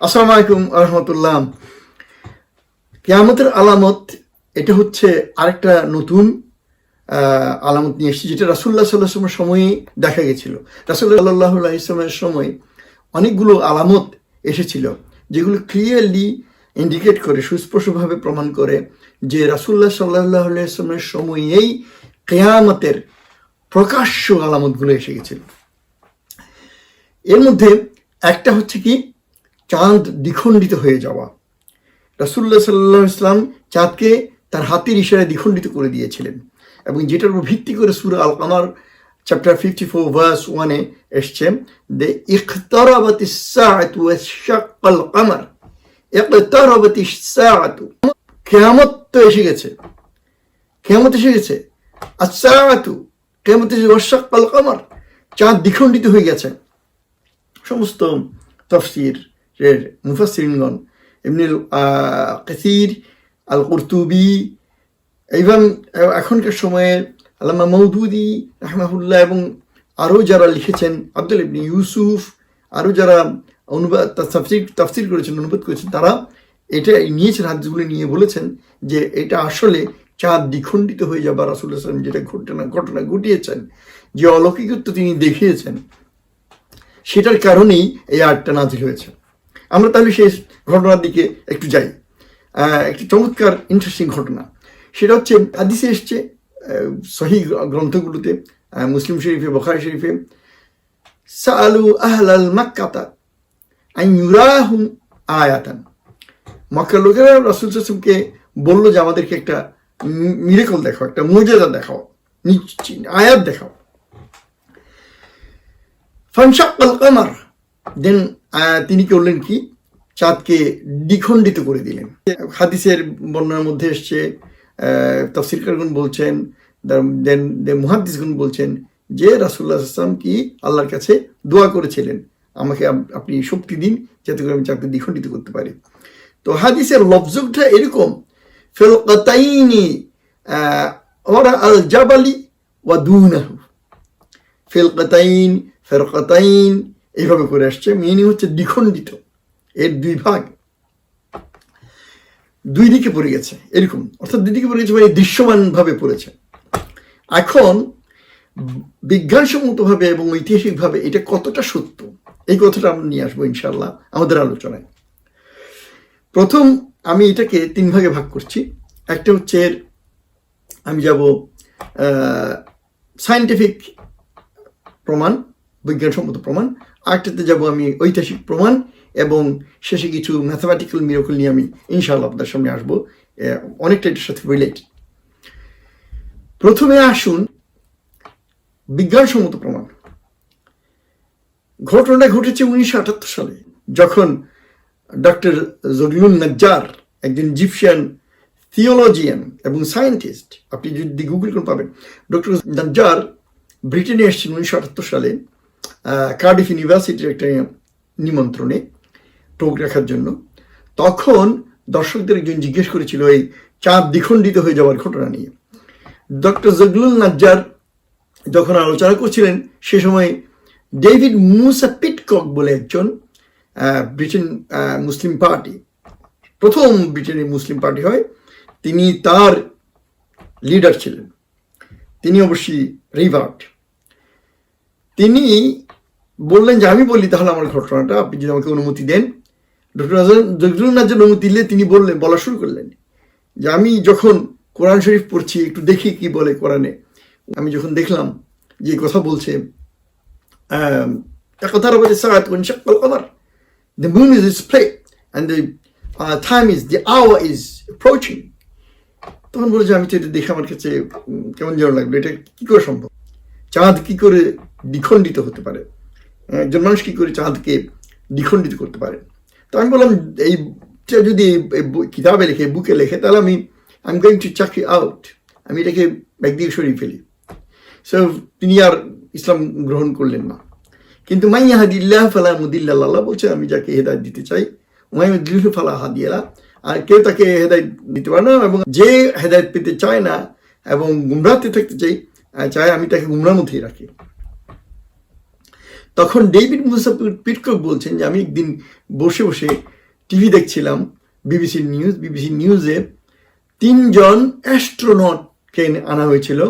আসসালামু আলাইকুম রহমতুল্লাহ কেয়ামতের আলামত, এটা হচ্ছে আরেকটা নতুন আলামত নিয়ে এসেছে, যেটা রাসুল্লাহ সাল্লাহামের সময়ে দেখা গেছিল। রাসুল্লাহ সাল্লাহ ইসলামের সময় অনেকগুলো আলামত এসেছিল, যেগুলো ক্লিয়ারলি ইন্ডিকেট করে, সুস্পষ্টভাবে প্রমাণ করে যে রাসুল্লাহ সাল্লাহ ইসলামের সময়েই কেয়ামতের প্রকাশ্য আলামতগুলো এসে গেছিল। এর মধ্যে একটা হচ্ছে কি? চাঁদ দ্বিখণ্ডিত হয়ে যাওয়া। রাসুল্লাহ সাল্লাহ ইসলাম চাঁদকে তার হাতের ইশারায় দ্বিখণ্ডিত করে দিয়েছিলেন এবং যেটার উপর ভিত্তি করে সুরা আল কামার চ্যাপ্টার ফিফটি ফোর ভার্স ওয়ানে এসছে দে ইখতারাবাত কামার কিয়ামত তো এসে গেছে। কিয়ামত এসে গেছে। আসসাআতু কিয়ামত এসে কামার চাঁদ দ্বিখণ্ডিত হয়ে গেছে। সমস্ত তফসির এর মুফাসিরগণ এমনি কাসির আল কুরতুবি এবং এখনকার সময়ে আল্লামা মৌদুদি রহমাহুল্লাহ এবং আরও যারা লিখেছেন, আব্দুল ইবনি ইউসুফ, আরও যারা অনুবাদ, তাফসির তাফসির করেছেন, অনুবাদ করেছেন, তারা এটা নিয়েছেন, হাদিসগুলি নিয়ে বলেছেন যে এটা আসলে চাঁদ দ্বিখণ্ডিত হয়ে যাবার রাসুল্লাহ সাল্লাম যেটা ঘটনা ঘটনা ঘটিয়েছেন, যে অলৌকিকত্ব তিনি দেখিয়েছেন, সেটার কারণেই এই আর্টটা নাজিল হয়েছে। আমরা তাহলে সেই ঘটনার দিকে একটু যাই। একটি চমৎকার ইন্টারেস্টিং ঘটনা। সেটা হচ্ছে হাদিসে এসছে সহি গ্রন্থগুলোতে মুসলিম শরীফে, বখারি শরীফে, সালু আহলাল মাক্কাতা আই ইউরাহুম আয়াতান। মক্কার লোকেরা রসুল সাসুমকে বলল যে, আমাদেরকে একটা মিরেকল দেখাও, একটা মর্যাদা দেখাও আয়াত দেখাও। ফানশাক্কাল কামার, দেন তিনি করলেন কি? চাঁদকে দ্বিখণ্ডিত করে দিলেন। হাদিসের বর্ণনার মধ্যে এসছে তফসিরকারগুন বলছেন দেন মুহাদ্দিসগুন বলছেন যে রাসুল্লাহ আসলাম কি আল্লাহর কাছে দোয়া করেছিলেন। আমাকে আপনি শক্তি দিন যাতে করে আমি চাঁদকে দ্বিখণ্ডিত করতে পারি। তো হাদিসের লফজকটা এরকম, ফেলকাতাইনি ওরা আল জাবালি ওয়া দুনাহু। ফেলকাতাইন, ফেরকাতাইন এইভাবে করে আসছে। মিনি হচ্ছে দ্বিখণ্ডিত। এর দুই ভাগ দুই দিকে পড়ে গেছে, এরকম। অর্থাৎ দুই দিকে পড়ে গেছে মানে দৃশ্যমান ভাবে পড়েছে। এখন বিজ্ঞানসম্মতভাবে এবং ঐতিহাসিকভাবে এটা কতটা সত্য, এই কথাটা আমরা নিয়ে আসব ইনশাল্লাহ আমাদের আলোচনায়। প্রথম আমি এটাকে তিন ভাগে ভাগ করছি। একটা হচ্ছে এর, আমি যাব সায়েন্টিফিক প্রমাণ, বিজ্ঞানসম্মত প্রমাণ। আরেকটাতে যাব আমি ঐতিহাসিক প্রমাণ এবং শেষে কিছু ম্যাথামেটিক্যাল মিরাকল নিয়ে আমি ইনশাআল্লাহ আপনার সামনে আসব। অনেকটা এটার সাথে রিলেটেড প্রথমে আসুন বিজ্ঞানসম্মত প্রমাণ। ঘটনাটা ঘটেছে উনিশশো আটাত্তর সালে, যখন ডক্টর জগলুন নজ্জার একজন ইজিপশিয়ান থিওলজিয়ান এবং সায়েন্টিস্ট আপনি যদি গুগল করে পাবেন, ডক্টর নজ্জার ব্রিটেনে এসেছেন উনিশশো আটাত্তর সালে। কার্ডিফ ইউনিভার্সিটির একটা নিমন্ত্রণে টোক রাখার জন্য। তখন দর্শকদের একজন জিজ্ঞেস করেছিল, এই চাঁদ দ্বিখণ্ডিত হয়ে যাওয়ার ঘটনা নিয়ে। ডক্টর জগলুল নাজ্জার যখন আলোচনা করছিলেন, সে সময় ডেভিড মুসা পিটকক বলে একজন ব্রিটেন মুসলিম পার্টি, প্রথম ব্রিটেনের মুসলিম পার্টি হয়, তিনি তার লিডার ছিলেন। তিনি অবশ্যই রিভার্ট তিনি বললেন যে আমি বলি, তাহলে আমার ঘটনাটা আপনি যদি আমাকে অনুমতি দেন। ডক্টর নাজরুল নাজর অনুমতি দিলে তিনি বললেন, বলা শুরু করলেন যে আমি যখন কোরআন শরীফ পড়ছি, একটু দেখি কি বলে কোরআনে। আমি যখন দেখলাম যে কথা বলছে কথার বলছে সাত উনশাল কদার the moon is is play and the time is the hour is approaching তখন বলে যে আমি তো এটা দেখে আমার কাছে কেমন যেন লাগবে এটা কী করে সম্ভব? চাঁদ কী করে দ্বিখণ্ডিত হতে পারে? একজন মানুষ কি করে চাঁদকে দ্বিখণ্ডিত করতে পারে। তো আমি বললাম এইটা যদি কিতাবে লেখে, বুকে লেখে, তাহলে আমি আই এম গোয়িং টু চাকরি আউট আমি এটাকে একদিকে সরিয়ে ফেলি। সো তিনি আর ইসলাম গ্রহণ করলেন না। কিন্তু মাইয়া হাদিল্লাহ ফালা মুদিল্লাহ বলছে, আমি যাকে হেদায়ত দিতে চাই ওমাইমুদ্দিল্লাহ ফালা হাদিয়ালা আর কেউ তাকে হেদায়ত দিতে পারে না এবং যে হেদায়ত পেতে চায় না এবং গুমরাতে থাকতে চাই চায় আমি তাকে গুমরার মধ্যেই রাখি। তখন ডেভিড মুসা পিটকক বলছেন যে, আমি একদিন বসে বসে টিভি দেখছিলাম, বিবিসি নিউজ, বিবিসি নিউজে তিনজন অ্যাস্ট্রোনটকে আনা হয়েছিল,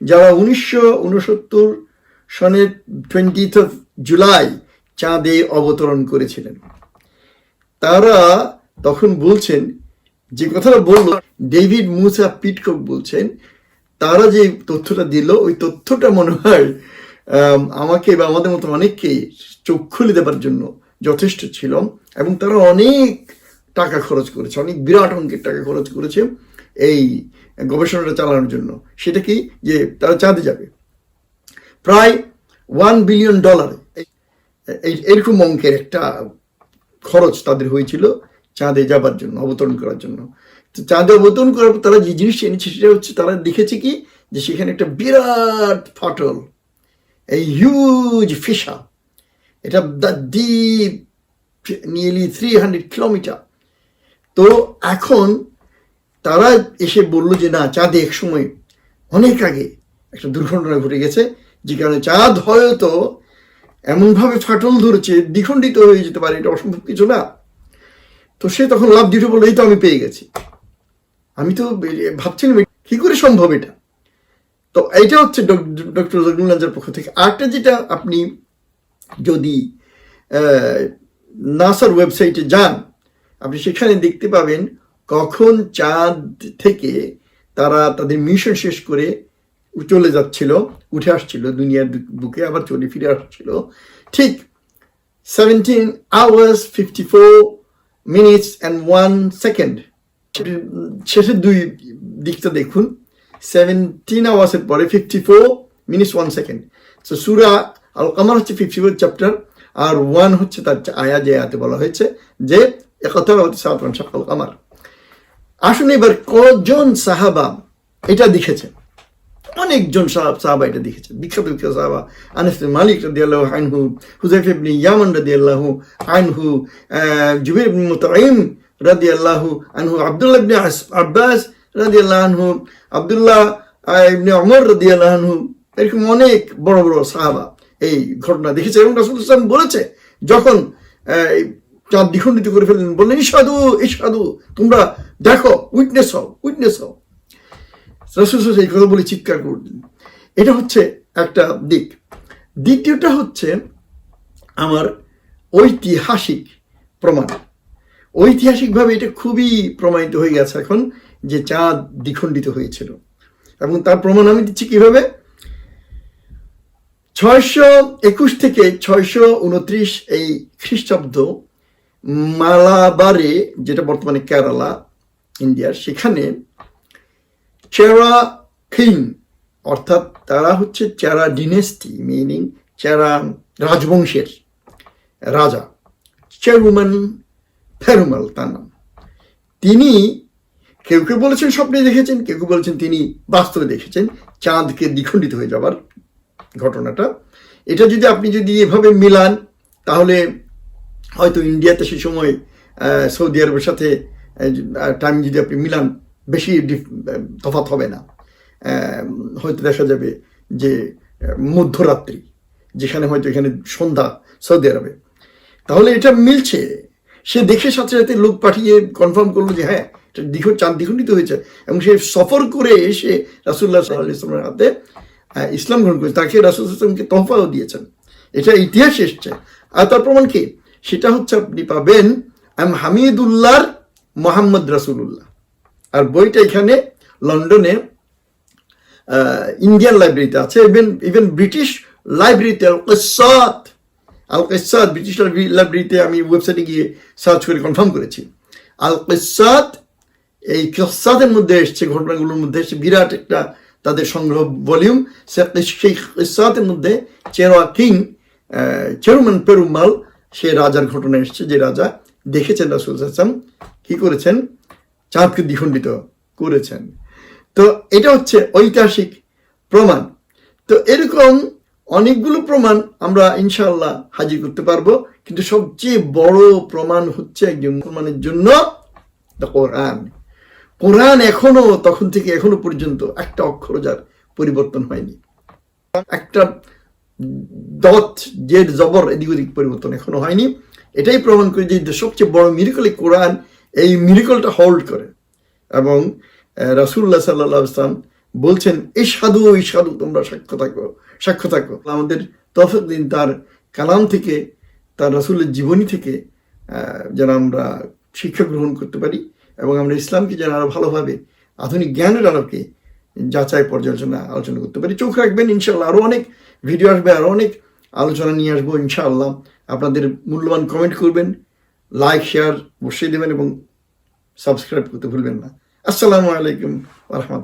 যারা উনিশশো উনসত্তর সনের টোয়েন্টিথ অফ জুলাই চাঁদে অবতরণ করেছিলেন। তারা তখন বলছেন, যে কথাটা বলল, ডেভিড মুসা পিটকক বলছেন, তারা যে তথ্যটা দিল, ওই তথ্যটা মনে হয় আমাকে বা আমাদের মতো অনেককে চোখ খুলে দেবার জন্য যথেষ্ট ছিল এবং তারা অনেক টাকা খরচ করেছে, অনেক বিরাট অঙ্কের টাকা খরচ করেছে এই গবেষণাটা চালানোর জন্য। সেটা কি? যে তারা চাঁদে যাবে। প্রায় ওয়ান বিলিয়ন ডলার এরকম অঙ্কের একটা খরচ তাদের হয়েছিল চাঁদে যাবার জন্য, অবতরণ করার জন্য। তো চাঁদে অবতরণ করার পর তারা যে জিনিসটা এনেছে সেটা হচ্ছে, তারা দেখেছে কি? যে সেখানে একটা বিরাট ফাটল এই হিউজ ফিশা এটা deep nearly three hundred kilometre তো এখন তারা এসে বলল যে, না চাঁদে এক সময় অনেক আগে একটা দুর্ঘটনা ঘটে গেছে যে কারণে চাঁদ হয়তো এমনভাবে ফাটল ধরেছে, দ্বিখণ্ডিত হয়ে যেতে পারে, এটা অসম্ভব কিছু না। তো সে তখন লাভ দিতে বলল, এই তো আমি পেয়ে গেছি। আমি তো ভাবছিলাম, কি করে সম্ভব এটা? তো এইটা হচ্ছে ডক্টর রজনীগঞ্জের পক্ষ থেকে। আরেকটা যেটা আপনি যদি নাসার ওয়েবসাইটে যান, আপনি সেখানে দেখতে পাবেন কখন চাঁদ থেকে তারা তাদের মিশন শেষ করে চলে যাচ্ছিল, উঠে আসছিল, দুনিয়ার বুকে আবার চলে ফিরে আসছিল। ঠিক seventeen hours fifty four minutes and one second শেষের দুই দিকটা দেখুন। সেভেন্টিন আওয়ার্সের পরে fifty four minutes second so সুরা আল হচ্ছে ফিফটি ফোর চ্যাপ্টার আর হচ্ছে তার আয়া যে বলা হয়েছে যে হচ্ছে আসুন এবার কজন সাহাবা এটা দেখেছেন? অনেকজন সাহাব এটা দেখেছে বিখ্যাত বিখ্যাত সাহাবা মালিক রাদিয়াল্লাহু আনহু হুজাইফ ইবনে ইয়ামান রাদিয়াল্লাহু আনহু জুবাইর ইবনে মুতাইম রাদিয়াল্লাহু আনহু, আব্দুল্লাহ ইবনে আব্বাস রাদিয়াল্লাহু আনহু, আব্দুল্লাহ রাদিয়াল্লাহু আনহু, এরকম অনেক বড় বড় সাহাবা এই ঘটনা দেখেছে এবং রাসূল ইসলাম বলেছে, যখন চাঁদ দ্বিখণ্ডিত করে ফেললেন, বললেন তোমরা দেখো উইটনেস হও উইটনেস হও। রসুল এই কথা বলে চিৎকার করলেন। এটা হচ্ছে একটা দিক। দ্বিতীয়টা হচ্ছে আমার ঐতিহাসিক প্রমাণ। ঐতিহাসিকভাবে এটা খুবই প্রমাণিত হয়ে গেছে এখন। যে চাঁদ দ্বিখণ্ডিত হয়েছিল। এবং তার প্রমাণ আমি দিচ্ছি কীভাবে? ছয়শো একুশ থেকে ছয়শো উনত্রিশ এই খ্রিস্টাব্দ মালাবারে, যেটা বর্তমানে কেরালা, ইন্ডিয়ার, সেখানে চেরা কিং অর্থাৎ তারা হচ্ছে চেরা ডিনেস্টি মিনিং চেরা রাজবংশের রাজা চেরুমান ফেরুমাল তার নাম। তিনি কেউ কেউ বলেছেন স্বপ্নে দেখেছেন, কেউ কেউ বলেছেন তিনি বাস্তবে দেখেছেন। চাঁদকে দ্বিখণ্ডিত হয়ে যাবার ঘটনাটা। এটা যদি আপনি যদি এভাবে মিলান, তাহলে হয়তো ইন্ডিয়াতে সেই সময় সৌদি আরবের সাথে টাইম যদি আপনি মিলান, বেশি তফাৎ হবে না। হয়তো দেখা যাবে যে, মধ্যরাত্রি, যেখানে হয়তো এখানে সন্ধ্যা সৌদি আরবে। তাহলে এটা মিলছে। সে দেখে সাথে সাথে লোক পাঠিয়ে কনফার্ম করল যে হ্যাঁ দ্বিখ চাঁদ দ্বিখণ্ডিত হয়েছে এবং সে সফর করে এসে রাসুল্লাহ সাল্লাহ ইসলামের হাতে ইসলাম গ্রহণ করেছে। তাকে রাসুল ইসলামকে তোহফাও দিয়েছেন। এটা ইতিহাস এসছে। আর তার প্রমাণ কি? সেটা হচ্ছে আপনি পাবেন হামিদুল্লাহর মোহাম্মদ রাসুল্লাহ আর বইটা এখানে লন্ডনে ইন্ডিয়ান লাইব্রেরিতে আছে। ইভেন ইভেন ব্রিটিশ লাইব্রেরিতে ব্রিটিশ লাইব্রেরিতে আমি ওয়েবসাইটে গিয়ে সার্চ করে কনফার্ম করেছি। আল এই কিসাতের মধ্যে এসছে, ঘটনাগুলোর মধ্যে এসছে, বিরাট একটা তাদের সংগ্রহ ভলিউম সেই কিসাতের মধ্যে চেরোয়া কিং চেরুমান পেরুমাল সে রাজার ঘটনা এসছে, যে রাজা দেখেছেন রাসুল হাসান কি করেছেন? চাঁদকে দ্বিখণ্ডিত করেছেন। তো এটা হচ্ছে ঐতিহাসিক প্রমাণ। তো এরকম অনেকগুলো প্রমাণ আমরা ইনশাআল্লাহ হাজির করতে পারব, কিন্তু সবচেয়ে বড় প্রমাণ হচ্ছে একজন মুসলমানের জন্য কোরআন। কোরআন এখনও, তখন থেকে এখনও পর্যন্ত একটা অক্ষর যার পরিবর্তন হয়নি। একটা দত জেড, জবর এদিক ওদিক পরিবর্তন এখনও হয়নি। এটাই প্রমাণ করে যে সবচেয়ে বড় মিরিকলে কোরআন এই মিরিকলটা হোল্ড করে। এবং রাসুল্লাহ সাল্লাহ ইসলাম বলছেন এই সাধু এই সাধু তোমরা সাক্ষ্য থাকো সাক্ষ্য থাকো। আমাদের তফিক দিন তার কালাম থেকে, তার রাসুলের জীবনী থেকে যেন আমরা শিক্ষা গ্রহণ করতে পারি। এবং আমরা ইসলামকে যেন আরও ভালোভাবে আধুনিক জ্ঞানের আলোকে যাচাই পর্যালোচনা আলোচনা করতে পারি। চোখ রাখবেন ইনশাল্লাহ আরও অনেক ভিডিও আসবে আরও অনেক আলোচনা নিয়ে আসব, ইনশাআল্লাহ। আপনাদের মূল্যবান কমেন্ট করবেন লাইক শেয়ার বসিয়ে দেবেন এবং সাবস্ক্রাইব করতে ভুলবেন না। আসসালামু আলাইকুম রহমতুল্লাহ।